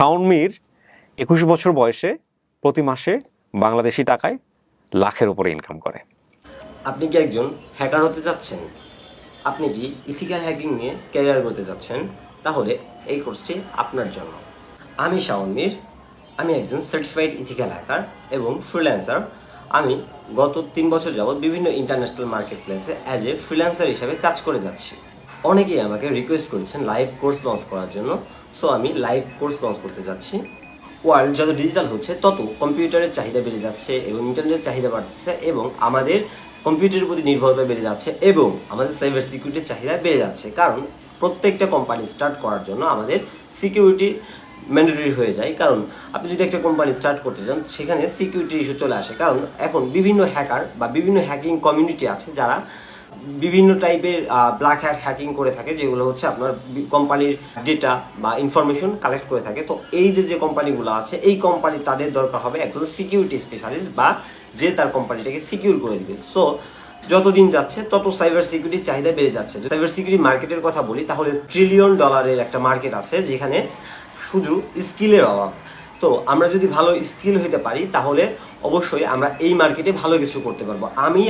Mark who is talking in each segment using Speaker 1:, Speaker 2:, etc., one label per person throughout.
Speaker 1: শাওন একুশ বছর বয়সে প্রতি মাসে বাংলাদেশি টাকায় লাখের উপরে ইনকাম করে।
Speaker 2: আপনি কি একজন হ্যাকার হতে যাচ্ছেন আপনি কি ইথিক্যাল হ্যাকিং নিয়ে ক্যারিয়ার করতে যাচ্ছেন তাহলে এই কোর্সটি আপনার জন্য। আমি শাওন মীর আমি একজন সার্টিফাইড ইথিক্যাল হ্যাকার এবং ফ্রিল্যান্সার আমি গত তিন বছর যাবৎ বিভিন্ন ইন্টারন্যাশনাল মার্কেট প্লেসে অ্যাজ এ ফ্রিল্যান্সার হিসাবে কাজ করে যাচ্ছি। অনেকেই আমাকে রিকোয়েস্ট করেছেন লাইভ কোর্স লঞ্চ করার জন্য। সো আমি লাইভ কোর্স লঞ্চ করতে যাচ্ছি। ওয়ার্ল্ড যত ডিজিটাল হচ্ছে, তত কম্পিউটারের চাহিদা বেড়ে যাচ্ছে এবং ইন্টারনেটের চাহিদা বাড়তেছে এবং আমাদের কম্পিউটারের প্রতি নির্ভরতা বেড়ে যাচ্ছে এবং আমাদের সাইবার সিকিউরিটির চাহিদা বেড়ে যাচ্ছে। কারণ, প্রত্যেকটা কোম্পানি স্টার্ট করার জন্য আমাদের সিকিউরিটি ম্যান্ডেটরি হয়ে যায়। কারণ, আপনি যদি একটা কোম্পানি স্টার্ট করতে চান সেখানে সিকিউরিটি ইস্যু চলে আসে। কারণ, এখন বিভিন্ন হ্যাকার বা বিভিন্ন হ্যাকিং কমিউনিটি আছে যারা বিভিন্ন টাইপের ব্ল্যাক হ্যাট হ্যাকিং করে থাকে, যেগুলো হচ্ছে আপনার কোম্পানির ডেটা বা ইনফরমেশন কালেক্ট করে থাকে। তো এই যে যে কোম্পানিগুলো আছে, এই কোম্পানি তাদের দরকার হবে একজন সিকিউরিটি স্পেশালিস্ট বা যে তার কোম্পানিটাকে সিকিউর করে দিবে। সো যতদিন যাচ্ছে, তত সাইবার সিকিউরিটির চাহিদা বেড়ে যাচ্ছে। সাইবার সিকিউরিটি মার্কেটের কথা বলি, তাহলে ট্রিলিয়ন ডলারের একটা মার্কেট আছে, যেখানে শুধু স্কিলের অভাব। তো আমরা যদি ভালো স্কিল হইতে পারি, তাহলে অবশ্যই আমরা এই মার্কেটে ভালো কিছু করতে পারব। আমি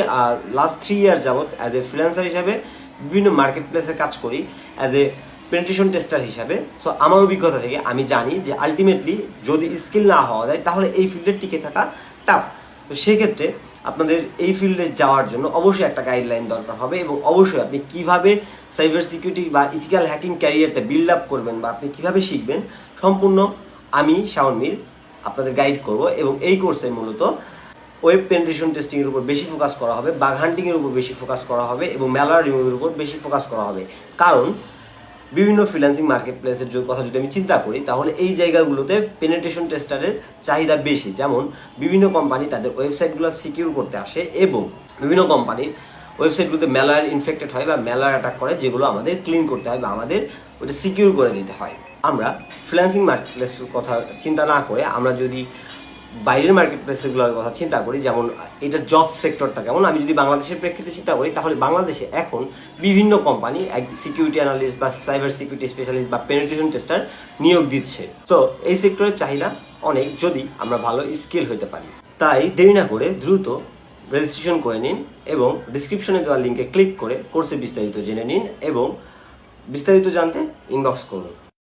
Speaker 2: লাস্ট থ্রি ইয়ার যাবৎ অ্যাজ এ ফ্রিল্যান্সার হিসাবে বিভিন্ন মার্কেট প্লেসে কাজ করি অ্যাজ এ পেন্টেশন টেস্টার হিসাবে। সো আমার অভিজ্ঞতা থেকে আমি জানি যে আলটিমেটলি যদি স্কিল না হওয়া যায়, তাহলে এই ফিল্ডে টিকে থাকা টাফ তো সেক্ষেত্রে আপনাদের এই ফিল্ডে যাওয়ার জন্য অবশ্যই একটা গাইডলাইন দরকার হবে এবং অবশ্যই আপনি কীভাবে সাইবার সিকিউরিটি বা ইথিক্যাল হ্যাকিং ক্যারিয়ারটা বিল্ড আপ করবেন বা আপনি কীভাবে শিখবেন, সম্পূর্ণ আমি শাওন মীর আপনাদের গাইড করব এবং এই কোর্সে মূলত ওয়েব পেন্ট্রেশন টেস্টিং এর উপর বেশি ফোকাস করা হবে বাগ হান্টিং এর উপর বেশি ফোকাস করা হবে এবং ম্যালার রিমুভের উপর বেশি ফোকাস করা হবে। কারণ, বিভিন্ন ফ্রিল্যান্সিং মার্কেট প্লেসের কথা যদি আমি চিন্তা করি, তাহলে এই জায়গাগুলোতে পেনেট্রেশন টেস্টারের চাহিদা বেশি। যেমন, বিভিন্ন কোম্পানি তাদের ওয়েবসাইটগুলো সিকিউর করতে আসে এবং বিভিন্ন কোম্পানির ওয়েবসাইটগুলোতে মেলার ইনফেক্টেড হয় বা মেলার অ্যাটাক করে, যেগুলো আমাদের ক্লিন করতে হয় বা আমাদের ওটা সিকিউর করে দিতে হয়। আমরা ফ্রিল্যান্সিং মার্কেট প্লেসের কথা চিন্তা না করে আমরা যদি বাইরের মার্কেট প্লেসগুলোর কথা চিন্তা করি, যেমন এটা জব সেক্টরটা কেমন, আমি যদি বাংলাদেশের প্রেক্ষিতে চিন্তা করি, তাহলে বাংলাদেশে এখন বিভিন্ন কোম্পানি এক সিকিউরিটি অ্যানালিস্ট বা সাইবার সিকিউরিটি স্পেশালিস্ট বা পেনিট্রেশন টেস্টার নিয়োগ দিচ্ছে। তো এই সেক্টরের চাহিদা অনেক, যদি আমরা ভালো স্কিল হতে পারি। তাই দেরি না করে দ্রুত রেজিস্ট্রেশন করে নিন এবং ডিসক্রিপশনে দেওয়া লিঙ্কে ক্লিক করে কোর্সে বিস্তারিত জেনে নিন এবং বিস্তারিত জানতে ইনবক্স করুন।